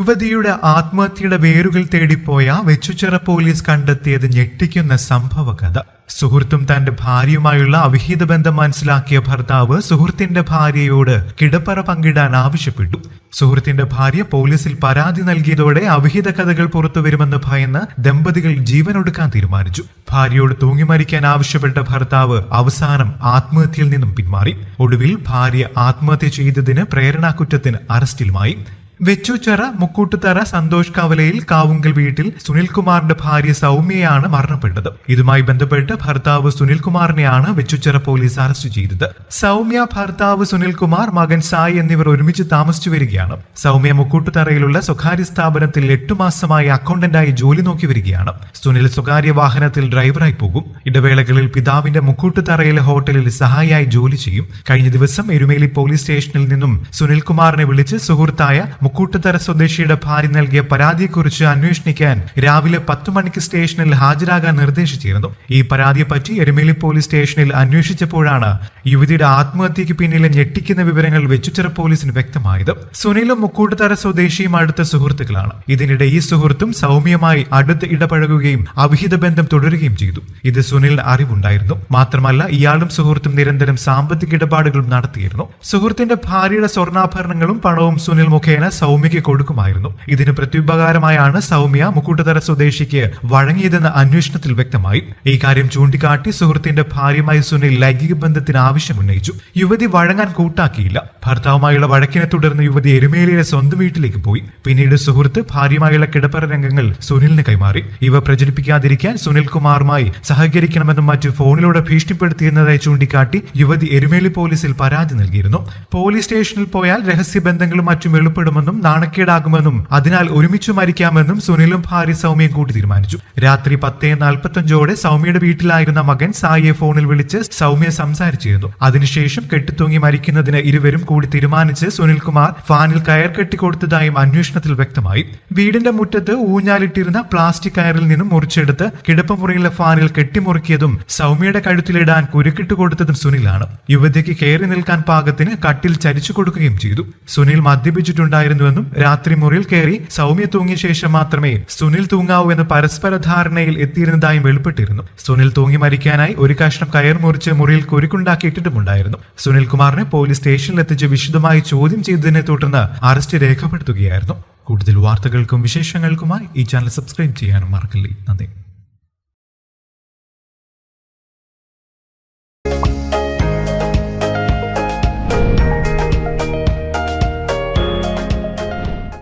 യുവതിയുടെ ആത്മഹത്യയുടെ വേരുകൾ തേടിപ്പോയ വെച്ചുചിറ പോലീസ് കണ്ടെത്തിയത് ഞെട്ടിക്കുന്ന സംഭവ കഥ സുഹൃത്തും തന്റെ ഭാര്യയുമായുള്ള അവിഹിത ബന്ധം മനസ്സിലാക്കിയ ഭർത്താവ് സുഹൃത്തിന്റെ ഭാര്യയോട് കിടപ്പറ പങ്കിടാൻ ആവശ്യപ്പെട്ടു. സുഹൃത്തിന്റെ ഭാര്യ പോലീസിൽ പരാതി നൽകിയതോടെ അവിഹിത കഥകൾ പുറത്തു വരുമെന്ന് ഭയന്ന് ദമ്പതികൾ ജീവനൊടുക്കാൻ തീരുമാനിച്ചു. ഭാര്യയോട് തൂങ്ങി മരിക്കാൻ ആവശ്യപ്പെട്ട ഭർത്താവ് അവസാനം ആത്മഹത്യയിൽ നിന്നും പിന്മാറി. ഒടുവിൽ ഭാര്യ ആത്മഹത്യ ചെയ്തതിന് പ്രേരണാകുറ്റത്തിന് അറസ്റ്റിലുമായി. വെച്ചുച്ചിറ മുക്കൂട്ടുതറ സന്തോഷ് കവലയിൽ കാവുങ്കൽ വീട്ടിൽ സുനിൽകുമാറിന്റെ ഭാര്യ സൗമ്യയാണ് മരണപ്പെട്ടത്. ഇതുമായി ബന്ധപ്പെട്ട് ഭർത്താവ് സുനിൽകുമാറിനെയാണ് വെച്ചുച്ചിറ പോലീസ് അറസ്റ്റ് ചെയ്തത്. സൗമ്യ ഭർത്താവ് സുനിൽകുമാർ മകൻ സായി എന്നിവർ ഒരുമിച്ച് താമസിച്ചു വരികയാണ്. സൗമ്യ മുക്കൂട്ടുതറയിലുള്ള സ്വകാര്യ സ്ഥാപനത്തിൽ എട്ടു മാസമായി അക്കൗണ്ടന്റായി ജോലി നോക്കി വരികയാണ്. സുനിൽ സ്വകാര്യ വാഹനത്തിൽ ഡ്രൈവറായി പോകും. ഇടവേളകളിൽ പിതാവിന്റെ മുക്കൂട്ടുതറയിലെ ഹോട്ടലിൽ സഹായിയായി ജോലി ചെയ്യും. കഴിഞ്ഞ ദിവസം എരുമേലി പോലീസ് സ്റ്റേഷനിൽ നിന്നും സുനിൽകുമാറിനെ വിളിച്ച് സുഹൃത്തായ മുക്കൂട്ടുതറ സ്വദേശിയുടെ ഭാര്യ നൽകിയ പരാതിയെക്കുറിച്ച് അന്വേഷിക്കാൻ രാവിലെ പത്തു മണിക്ക് സ്റ്റേഷനിൽ ഹാജരാകാൻ നിർദ്ദേശിച്ചിരുന്നു. ഈ പരാതിയെപ്പറ്റി എരുമേലി പോലീസ് സ്റ്റേഷനിൽ അന്വേഷിച്ചപ്പോഴാണ് യുവതിയുടെ ആത്മഹത്യക്ക് പിന്നിലെ ഞെട്ടിക്കുന്ന വിവരങ്ങൾ വെച്ചുച്ചിറ പോലീസിന് വ്യക്തമായത്. സുനിലും മുക്കൂട്ടുതറ സ്വദേശിയും അടുത്ത സുഹൃത്തുക്കളാണ്. ഇതിനിടെ ഈ സുഹൃത്തും സൗമ്യമായി അടുത്ത് ഇടപഴകുകയും അവിഹിത ബന്ധം തുടരുകയും ചെയ്തു. ഇത് സുനിലിന് അറിവുണ്ടായിരുന്നു. മാത്രമല്ല ഇയാളും സുഹൃത്തും നിരന്തരം സാമ്പത്തിക ഇടപാടുകളും നടത്തിയിരുന്നു. സുഹൃത്തിന്റെ ഭാര്യയുടെ സ്വർണാഭരണങ്ങളും പണവും സുനിൽ മുഖേന സൗമ്യയ്ക്ക് കൊടുക്കുമായിരുന്നു. ഇതിന് പ്രത്യുപകാരമായാണ് സൗമ്യ മുക്കൂട്ടുതറ സ്വദേശിക്ക് വഴങ്ങിയതെന്ന് അന്വേഷണത്തിൽ വ്യക്തമായി. ഈ കാര്യം ചൂണ്ടിക്കാട്ടി സുഹൃത്തിന്റെ ഭാര്യയുമായി സുനിൽ ലൈംഗിക ബന്ധത്തിന് ആവശ്യമുന്നയിച്ചു യുവതി വഴങ്ങാൻ കൂട്ടാക്കിയില്ല. ഭർത്താവുമായുള്ള വഴക്കിനെ തുടർന്ന് യുവതി എരുമേലിയുടെ സ്വന്തം വീട്ടിലേക്ക് പോയി. പിന്നീട് സുഹൃത്ത് ഭാര്യയുമായുള്ള കിടപ്പറ രംഗങ്ങൾ സുനിലിന് കൈമാറി. ഇവ പ്രചരിപ്പിക്കാതിരിക്കാൻ സുനിൽ കുമാറുമായി സഹകരിക്കണമെന്നും മറ്റ് ഫോണിലൂടെ ഭീഷണിപ്പെടുത്തിയെന്നതായി ചൂണ്ടിക്കാട്ടി യുവതി എരുമേലി പോലീസിൽ പരാതി നൽകിയിരുന്നു. പോലീസ് സ്റ്റേഷനിൽ പോയാൽ രഹസ്യബന്ധങ്ങളും മറ്റും വെളിപ്പെടുമെന്നും നാണക്കേടാകുമെന്നും അതിനാൽ ഒരുമിച്ച് മരിക്കാമെന്നും സുനിലും ഭാര്യ സൗമ്യയും കൂടി തീരുമാനിച്ചു. രാത്രി പത്തേ നാൽപ്പത്തഞ്ചോടെ സൗമ്യയുടെ വീട്ടിലായിരുന്ന മകൻ സായിയെ ഫോണിൽ വിളിച്ച് സൗമ്യ സംസാരിച്ചിരുന്നു. അതിനുശേഷം കെട്ടിത്തൂങ്ങി മരിക്കുന്നതിന് ഇരുവരും കൂടി തീരുമാനിച്ച് സുനിൽകുമാർ ഫാനിൽ കയർ കെട്ടിക്കൊടുത്തതായും അന്വേഷണത്തിൽ വ്യക്തമായി. വീടിന്റെ മുറ്റത്ത് ഊഞ്ഞാലിട്ടിരുന്ന പ്ലാസ്റ്റിക് കയറിൽ നിന്നും മുറിച്ചെടുത്ത് കിടപ്പുമുറിയിലെ ഫാനിൽ കെട്ടിമുറുക്കിയതും സൗമ്യയുടെ കഴുത്തിലിടാൻ കുരുക്കിട്ട് കൊടുത്തതും സുനിലാണ്. യുവതിക്ക് കയറി നിൽക്കാൻ പാകത്തിന് കട്ടിൽ ചരിച്ചു കൊടുക്കുകയും ചെയ്തു. സുനിൽ മദ്യപിച്ചിട്ടുണ്ടായിരുന്നുവെന്നും രാത്രി മുറിയിൽ കയറി സൗമ്യ തൂങ്ങിയ ശേഷം മാത്രമേ സുനിൽ തൂങ്ങാവൂ എന്ന് പരസ്പര ധാരണയിൽ എത്തിയിരുന്നതായും വെളിപ്പെട്ടിരുന്നു. സുനിൽ തൂങ്ങി മരിക്കാനായി ഒരു കഷ്ണം കയർ മുറിച്ച് മുറിയിൽ കുരുക്കുണ്ടാക്കി സുനിൽകുമാറിനെ സുനിൽ പോലീസ് സ്റ്റേഷനിൽ എത്തിച്ച് വിശദമായി ചോദ്യം ചെയ്തതിനെ തുടർന്ന് അറസ്റ്റ് രേഖപ്പെടുത്തുകയായിരുന്നു. കൂടുതൽ വാർത്തകൾക്കും വിശേഷങ്ങൾക്കുമായി ഈ ചാനൽ സബ്സ്ക്രൈബ് ചെയ്യാനും മറക്കില്ലേ. നന്ദി.